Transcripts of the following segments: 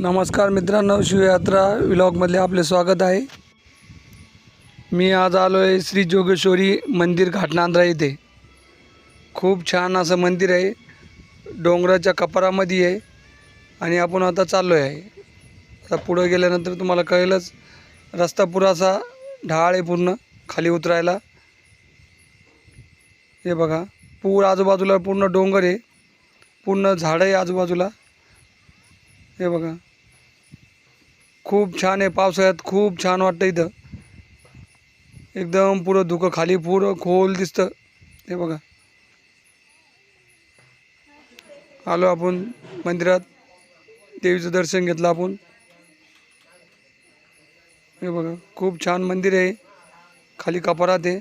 नमस्कार मित्रांनो शिवयात्रा विलॉगमधले आपले स्वागत आहे. मी आज आलो आहे श्री जोगेश्वरी मंदिर घाटनांद्रा येथे खूप छान असं मंदिर आहे. डोंगराच्या कपारामध्ये आहे. आणि आपण आता चाललो आहे आता पुढं गेल्यानंतर तुम्हाला कळेलच रस्ता पुरासा ढाळ आहे पूर्ण खाली उतरायला. हे बघा पूर आजूबाजूला पूर्ण डोंगर आहे. पूर्ण झाडं आहे आजूबाजूला. हे बघा. खूप छान आहे पावसाळ्यात खूप छान वाटतं इथं. एकदम पुरं धुकं खाली पुरं खोल दिसतं. हे बघा. आलो आपण मंदिरात. देवीचं दर्शन घेतलं आपण. हे बघा खूप छान मंदिर आहे. खाली कपारात आहे.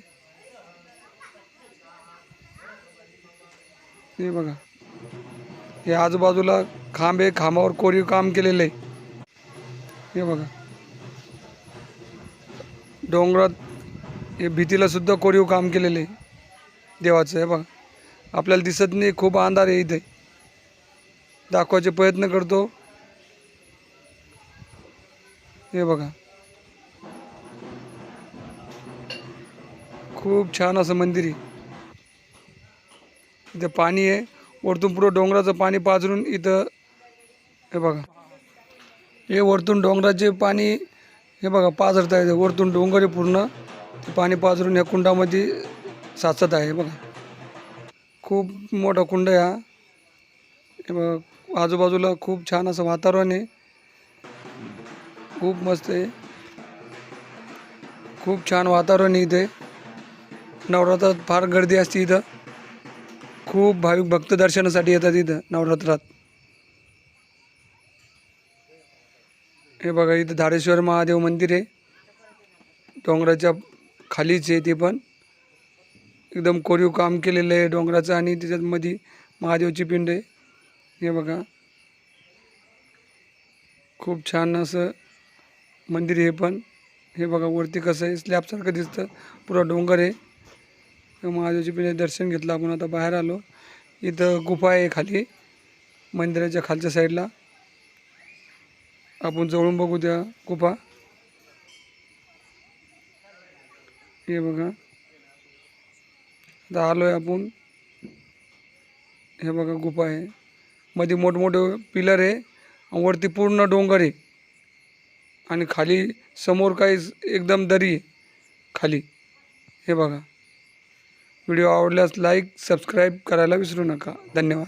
हे बघा. हे आजूबाजूला खांब आहे खांबावर कोरीव काम केलेलं आहे. हे बघा. डोंगरात हे भीतीलासुद्धा कोरीव काम केलेलं आहे. देवाचं हे बघा. आपल्याला दिसत नाही खूप अंधार आहे इथे. दाखवायचे प्रयत्न करतो. हे बघा. खूप छान असं मंदिर आहे. इथं पाणी आहे. वरतून पुरं डोंगराचं पाणी पाजरून इथं हे बघा. हे वरतून डोंगराचे पाणी हे बघा पाझरता आहे. वरतून डोंगर आहे पूर्ण. ते पाणी पाझरून या कुंडामध्ये साचत आहे बघा. खूप मोठा कुंड आहे हा. हे बघा आजूबाजूला खूप छान असं वातावरण आहे. खूप मस्त आहे. खूप छान वातावरण आहे इथे. नवरात्रात फार गर्दी असते इथं. खूप भाविक भक्त दर्शनासाठी येतात इथं नवरात्रात. हे बघा इथं धारेश्वर महादेव मंदिर आहे. डोंगराच्या खालीच आहे ते पण. एकदम कोरीव काम केलेलं आहे डोंगराचं आणि त्याच्यात मध्ये महादेवची पिंड आहे. हे बघा. खूप छान असं मंदिर हे पण. हे बघा वरती कसं आहे स्लॅबसारखं दिसतं. पुरा डोंगर आहे. महादेवची पिंड दर्शन घेतलं आपण आता बाहेर आलो. इथं गुफा आहे खाली मंदिराच्या खालच्या साईडला आपण जवळून बघू त्या गुफा. हे बघा. आता आलो आहे आपण. हे बघा गुफा आहे. मध्ये मोठमोठे पिलर आहे आणि वरती पूर्ण डोंगर आहे. आणि खाली समोर काही एकदम दरी आहे. खाली. हे बघा. व्हिडिओ आवडल्यास लाईक सबस्क्राईब करायला विसरू नका. धन्यवाद.